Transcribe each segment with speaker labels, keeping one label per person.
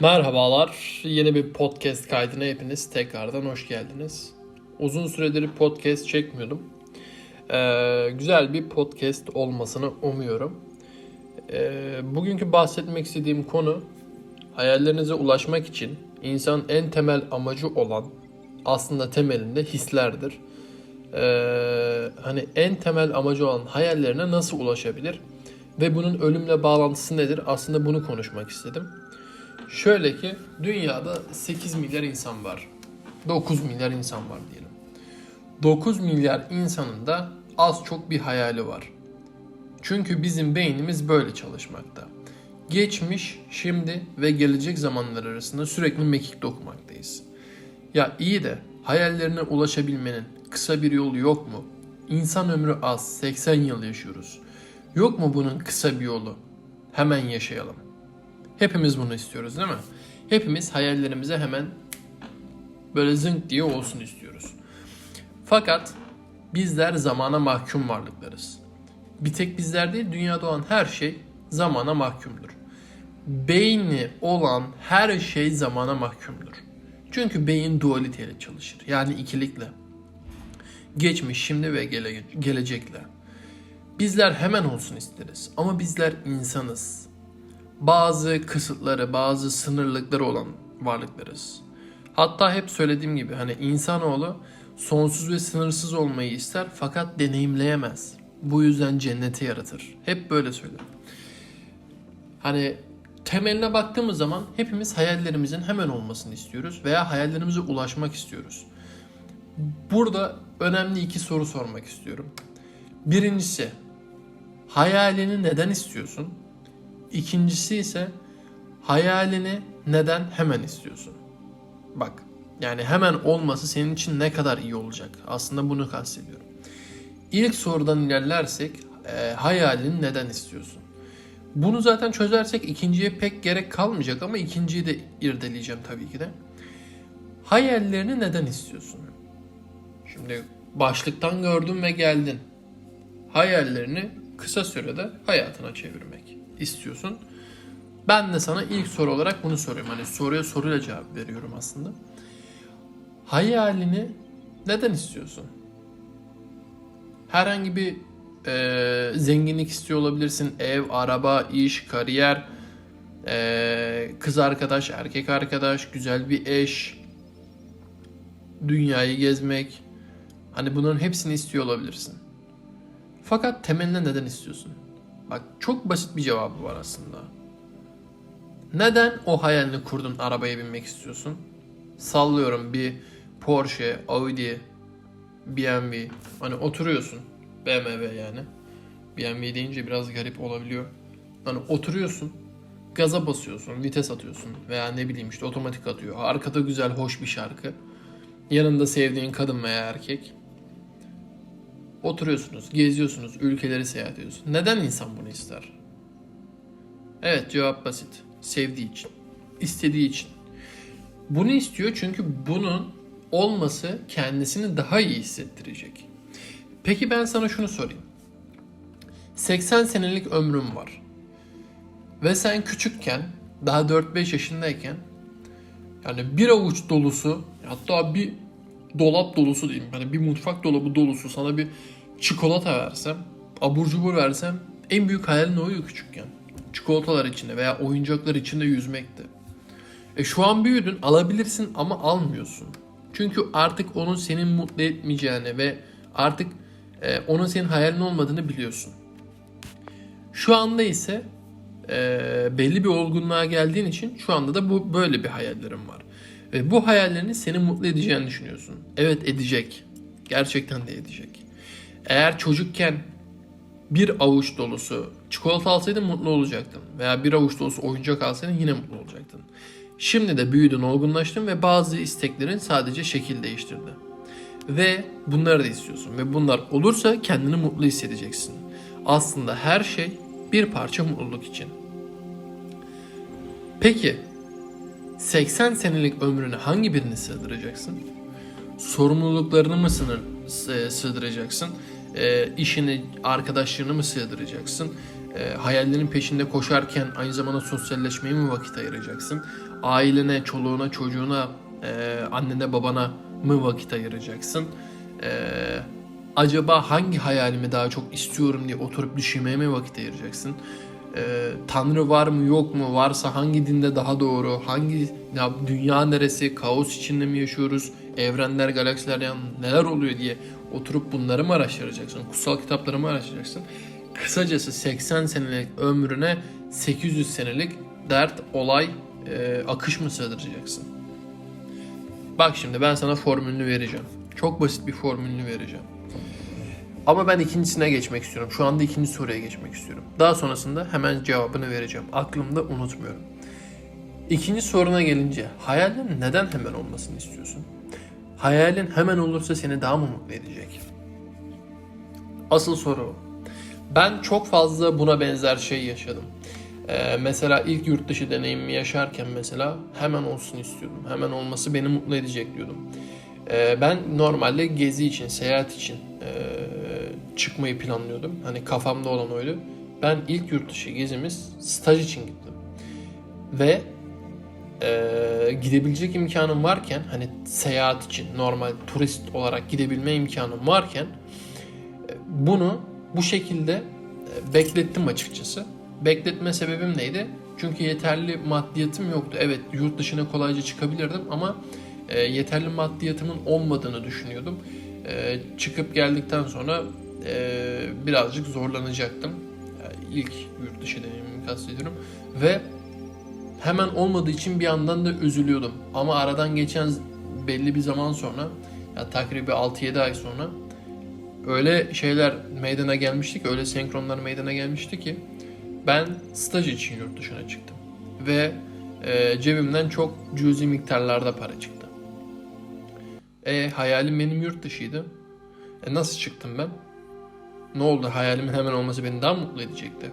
Speaker 1: Merhabalar. Yeni bir podcast kaydına hepiniz tekrardan hoş geldiniz. Uzun süredir podcast çekmiyordum. Ee, güzel bir podcast olmasını umuyorum. Ee, bugünkü bahsetmek istediğim konu hayallerinize ulaşmak için insanın en temel amacı olan aslında temelinde hislerdir. Ee, hani en temel amacı olan hayallerine nasıl ulaşabilir ve bunun ölümle bağlantısı nedir? Aslında bunu konuşmak istedim. Şöyle ki dünyada 8 milyar insan var. 9 milyar insan var diyelim. 9 milyar insanın da az çok bir hayali var. Çünkü bizim beynimiz böyle çalışmakta. Geçmiş, şimdi ve gelecek zamanlar arasında sürekli mekik dokumaktayız. Ya iyi de hayallerine ulaşabilmenin kısa bir yolu yok mu? İnsan ömrü az, 80 yıl yaşıyoruz. Yok mu bunun kısa bir yolu? Hemen yaşayalım. Hepimiz bunu istiyoruz değil mi? Hepimiz hayallerimize hemen böyle zınk diye olsun istiyoruz. Fakat bizler zamana mahkum varlıklarız. Bir tek bizler değil dünyada olan her şey zamana mahkumdur. Beyni olan her şey zamana mahkumdur. Çünkü beyin dualiteyle çalışır. Yani ikilikle. Geçmiş, şimdi ve gele- gelecekle. Bizler hemen olsun isteriz ama bizler insanız bazı kısıtları, bazı sınırlıkları olan varlıklarız. Hatta hep söylediğim gibi hani insanoğlu sonsuz ve sınırsız olmayı ister fakat deneyimleyemez. Bu yüzden cenneti yaratır. Hep böyle söylerim. Hani temeline baktığımız zaman hepimiz hayallerimizin hemen olmasını istiyoruz veya hayallerimize ulaşmak istiyoruz. Burada önemli iki soru sormak istiyorum. Birincisi, hayalini neden istiyorsun? İkincisi ise hayalini neden hemen istiyorsun? Bak yani hemen olması senin için ne kadar iyi olacak? Aslında bunu kastediyorum. İlk sorudan ilerlersek e, hayalini neden istiyorsun? Bunu zaten çözersek ikinciye pek gerek kalmayacak ama ikinciyi de irdeleyeceğim tabii ki de. Hayallerini neden istiyorsun? Şimdi başlıktan gördün ve geldin. Hayallerini kısa sürede hayatına çevirmek istiyorsun. Ben de sana ilk soru olarak bunu soruyorum. Hani soruya soruyla cevap veriyorum aslında. Hayalini neden istiyorsun? Herhangi bir e, zenginlik istiyor olabilirsin. Ev, araba, iş, kariyer, e, kız arkadaş, erkek arkadaş, güzel bir eş, dünyayı gezmek. Hani bunların hepsini istiyor olabilirsin. Fakat temeline neden istiyorsun? Bak çok basit bir cevabı var aslında. Neden o hayalini kurdun arabaya binmek istiyorsun? Sallıyorum bir Porsche, Audi, BMW. Hani oturuyorsun. BMW yani. BMW deyince biraz garip olabiliyor. Hani oturuyorsun. Gaza basıyorsun, vites atıyorsun veya ne bileyim işte otomatik atıyor. Arkada güzel, hoş bir şarkı. Yanında sevdiğin kadın veya erkek. Oturuyorsunuz, geziyorsunuz, ülkeleri seyahat ediyorsunuz. Neden insan bunu ister? Evet cevap basit. Sevdiği için. istediği için. Bunu istiyor çünkü bunun olması kendisini daha iyi hissettirecek. Peki ben sana şunu sorayım. 80 senelik ömrüm var. Ve sen küçükken, daha 4-5 yaşındayken yani bir avuç dolusu hatta bir dolap dolusu diyeyim. Hani bir mutfak dolabı dolusu sana bir çikolata versem, abur cubur versem en büyük hayalin oydu küçükken. Çikolatalar içinde veya oyuncaklar içinde yüzmekti. E şu an büyüdün alabilirsin ama almıyorsun. Çünkü artık onun senin mutlu etmeyeceğini ve artık e, onun senin hayalin olmadığını biliyorsun. Şu anda ise e, belli bir olgunluğa geldiğin için şu anda da bu böyle bir hayallerim var. Ve bu hayallerini seni mutlu edeceğini düşünüyorsun. Evet edecek. Gerçekten de edecek. Eğer çocukken bir avuç dolusu çikolata alsaydın mutlu olacaktın. Veya bir avuç dolusu oyuncak alsaydın yine mutlu olacaktın. Şimdi de büyüdün, olgunlaştın ve bazı isteklerin sadece şekil değiştirdi. Ve bunları da istiyorsun. Ve bunlar olursa kendini mutlu hissedeceksin. Aslında her şey bir parça mutluluk için. Peki 80 senelik ömrünü hangi birini sığdıracaksın? Sorumluluklarını mı sınır, sığdıracaksın? E, işini, arkadaşlarını mı sığdıracaksın? E, hayallerin peşinde koşarken aynı zamanda sosyalleşmeye mi vakit ayıracaksın? Ailene, çoluğuna, çocuğuna, e, annene, babana mı vakit ayıracaksın? E, acaba hangi hayalimi daha çok istiyorum diye oturup düşünmeye mi vakit ayıracaksın? E, Tanrı var mı yok mu? Varsa hangi dinde daha doğru? Hangi ya dünya neresi? Kaos içinde mi yaşıyoruz? Evrenler, galaksiler yani neler oluyor diye oturup bunları mı araştıracaksın? Kutsal kitapları mı araştıracaksın? Kısacası 80 senelik ömrüne 800 senelik dert, olay, e, akış mı sığdıracaksın? Bak şimdi ben sana formülünü vereceğim. Çok basit bir formülünü vereceğim. Ama ben ikincisine geçmek istiyorum. Şu anda ikinci soruya geçmek istiyorum. Daha sonrasında hemen cevabını vereceğim. Aklımda unutmuyorum. İkinci soruna gelince hayalin neden hemen olmasını istiyorsun? Hayalin hemen olursa seni daha mı mutlu edecek? Asıl soru. Ben çok fazla buna benzer şey yaşadım. Ee, mesela ilk yurt dışı deneyimimi yaşarken mesela hemen olsun istiyordum. Hemen olması beni mutlu edecek diyordum. Ee, ben normalde gezi için, seyahat için e, çıkmayı planlıyordum. Hani kafamda olan oydu. Ben ilk yurt dışı gezimiz staj için gittim. Ve e, gidebilecek imkanım varken hani seyahat için normal turist olarak gidebilme imkanım varken bunu bu şekilde beklettim açıkçası. Bekletme sebebim neydi? Çünkü yeterli maddiyatım yoktu. Evet yurt dışına kolayca çıkabilirdim ama e, yeterli maddiyatımın olmadığını düşünüyordum. E, çıkıp geldikten sonra e, birazcık zorlanacaktım. Yani ilk yurt dışı deneyimimi kastediyorum. Ve hemen olmadığı için bir yandan da üzülüyordum. Ama aradan geçen belli bir zaman sonra, ya takribi 6-7 ay sonra öyle şeyler meydana gelmişti ki, öyle senkronlar meydana gelmişti ki ben staj için yurt dışına çıktım. Ve e, cebimden çok cüzi miktarlarda para çıktı. E hayalim benim yurt dışıydı. E nasıl çıktım ben? Ne oldu? Hayalimin hemen olması beni daha mutlu edecekti.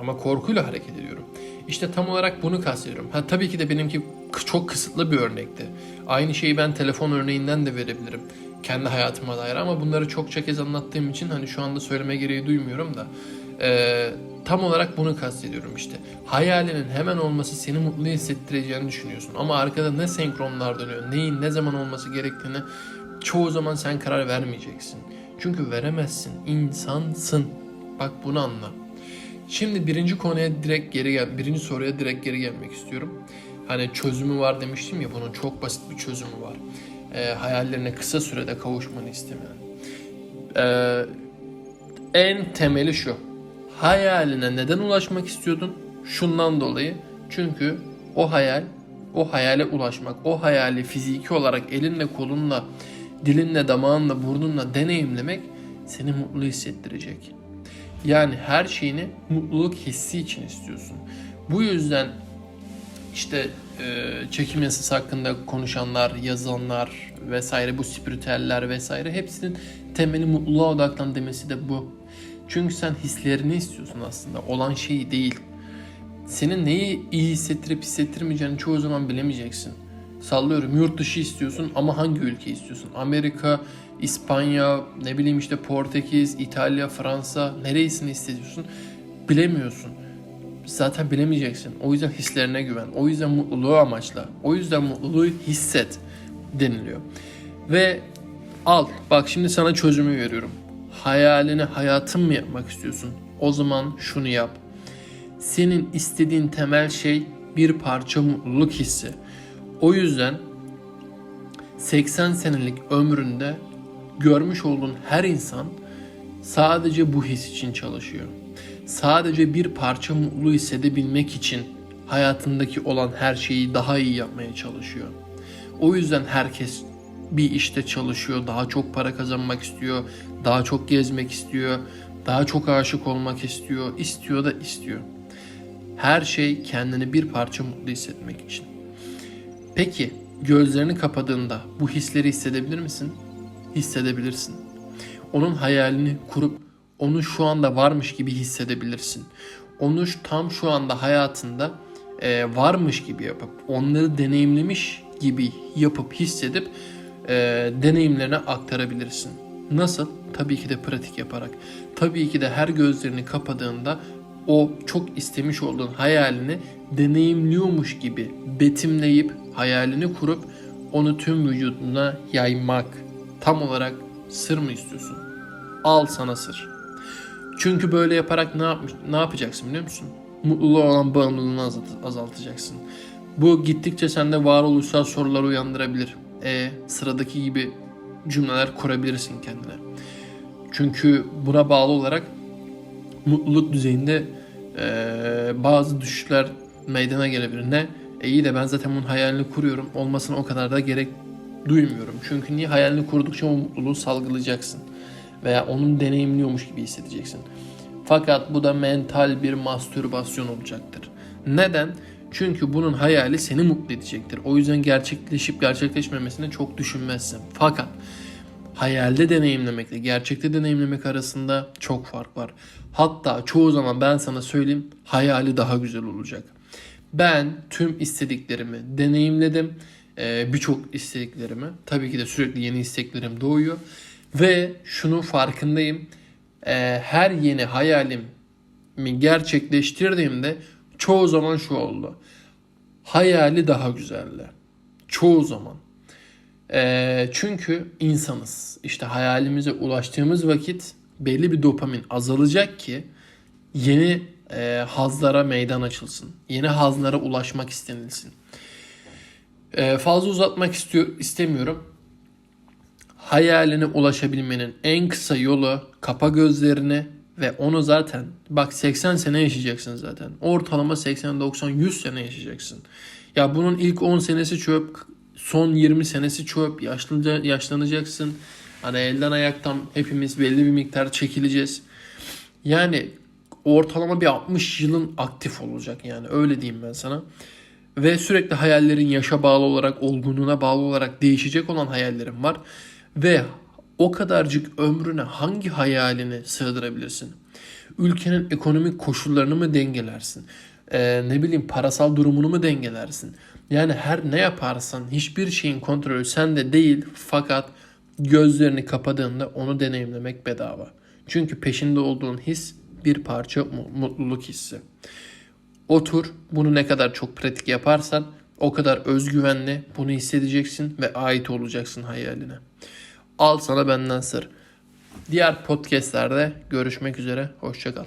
Speaker 1: Ama korkuyla hareket ediyorum. İşte tam olarak bunu kastediyorum. Ha tabii ki de benimki çok kısıtlı bir örnekti. Aynı şeyi ben telefon örneğinden de verebilirim. Kendi hayatıma dair ama bunları çokça kez anlattığım için hani şu anda söyleme gereği duymuyorum da. Ee, tam olarak bunu kastediyorum işte. Hayalinin hemen olması seni mutlu hissettireceğini düşünüyorsun. Ama arkada ne senkronlar dönüyor, neyin ne zaman olması gerektiğini çoğu zaman sen karar vermeyeceksin. Çünkü veremezsin. İnsansın. Bak bunu anla. Şimdi birinci konuya direkt geri gel, birinci soruya direkt geri gelmek istiyorum. Hani çözümü var demiştim ya bunun çok basit bir çözümü var. Ee, hayallerine kısa sürede kavuşmanı istemeyen. Ee, en temeli şu. Hayaline neden ulaşmak istiyordun? Şundan dolayı. Çünkü o hayal, o hayale ulaşmak, o hayali fiziki olarak elinle kolunla, dilinle, damağınla, burnunla deneyimlemek seni mutlu hissettirecek. Yani her şeyini mutluluk hissi için istiyorsun. Bu yüzden işte e, çekim yasası hakkında konuşanlar, yazanlar vesaire bu spiritüeller vesaire hepsinin temeli mutluluğa odaklan demesi de bu. Çünkü sen hislerini istiyorsun aslında. Olan şeyi değil. Senin neyi iyi hissettirip hissettirmeyeceğini çoğu zaman bilemeyeceksin. Sallıyorum yurt dışı istiyorsun ama hangi ülke istiyorsun? Amerika, İspanya, ne bileyim işte Portekiz, İtalya, Fransa neresini istiyorsun? Bilemiyorsun. Zaten bilemeyeceksin. O yüzden hislerine güven. O yüzden mutluluğu amaçla. O yüzden mutluluğu hisset deniliyor. Ve al bak şimdi sana çözümü veriyorum. Hayalini hayatın mı yapmak istiyorsun? O zaman şunu yap. Senin istediğin temel şey bir parça mutluluk hissi. O yüzden 80 senelik ömründe görmüş olduğun her insan sadece bu his için çalışıyor. Sadece bir parça mutlu hissedebilmek için hayatındaki olan her şeyi daha iyi yapmaya çalışıyor. O yüzden herkes bir işte çalışıyor, daha çok para kazanmak istiyor, daha çok gezmek istiyor, daha çok aşık olmak istiyor, istiyor da istiyor. Her şey kendini bir parça mutlu hissetmek için. Peki gözlerini kapadığında bu hisleri hissedebilir misin? Hissedebilirsin. Onun hayalini kurup onu şu anda varmış gibi hissedebilirsin. Onu tam şu anda hayatında varmış gibi yapıp onları deneyimlemiş gibi yapıp hissedip e, deneyimlerine aktarabilirsin. Nasıl? Tabii ki de pratik yaparak. Tabii ki de her gözlerini kapadığında o çok istemiş olduğun hayalini deneyimliyormuş gibi betimleyip hayalini kurup onu tüm vücuduna yaymak. Tam olarak sır mı istiyorsun? Al sana sır. Çünkü böyle yaparak ne yapmış ne yapacaksın biliyor musun? Mutluluğa olan bağımlılığını azalt- azaltacaksın. Bu gittikçe sende varoluşsal sorular uyandırabilir. E sıradaki gibi cümleler kurabilirsin kendine. Çünkü buna bağlı olarak mutluluk düzeyinde eee, bazı düşüşler meydana gelebilir. Ne? E iyi de ben zaten bunun hayalini kuruyorum. Olmasına o kadar da gerek duymuyorum. Çünkü niye hayalini kurdukça o mutluluğu salgılayacaksın. Veya onun deneyimliyormuş gibi hissedeceksin. Fakat bu da mental bir mastürbasyon olacaktır. Neden? Çünkü bunun hayali seni mutlu edecektir. O yüzden gerçekleşip gerçekleşmemesini çok düşünmezsin. Fakat hayalde deneyimlemekle gerçekte deneyimlemek arasında çok fark var. Hatta çoğu zaman ben sana söyleyeyim hayali daha güzel olacak. Ben tüm istediklerimi deneyimledim. Ee, Birçok istediklerimi. Tabii ki de sürekli yeni isteklerim doğuyor. Ve şunun farkındayım. Ee, her yeni hayalimi gerçekleştirdiğimde çoğu zaman şu oldu. Hayali daha güzeldi. Çoğu zaman. Ee, çünkü insanız. İşte hayalimize ulaştığımız vakit belli bir dopamin azalacak ki yeni e, hazlara meydan açılsın. Yeni hazlara ulaşmak istenilsin. Ee, fazla uzatmak istiyor istemiyorum. Hayaline ulaşabilmenin en kısa yolu kapa gözlerini ve onu zaten bak 80 sene yaşayacaksın zaten. Ortalama 80 90 100 sene yaşayacaksın. Ya bunun ilk 10 senesi çöp, son 20 senesi çöp. Yaşlıca, yaşlanacaksın. Hani elden ayaktan hepimiz belli bir miktar çekileceğiz. Yani ortalama bir 60 yılın aktif olacak yani öyle diyeyim ben sana. Ve sürekli hayallerin yaşa bağlı olarak, olgunluğuna bağlı olarak değişecek olan hayallerin var. Ve o kadarcık ömrüne hangi hayalini sığdırabilirsin? Ülkenin ekonomik koşullarını mı dengelersin? Ee, ne bileyim parasal durumunu mu dengelersin? Yani her ne yaparsan hiçbir şeyin kontrolü sende değil fakat gözlerini kapadığında onu deneyimlemek bedava. Çünkü peşinde olduğun his bir parça mu- mutluluk hissi. Otur, bunu ne kadar çok pratik yaparsan o kadar özgüvenli bunu hissedeceksin ve ait olacaksın hayaline. Al sana benden sır. Diğer podcastlerde görüşmek üzere. Hoşçakal.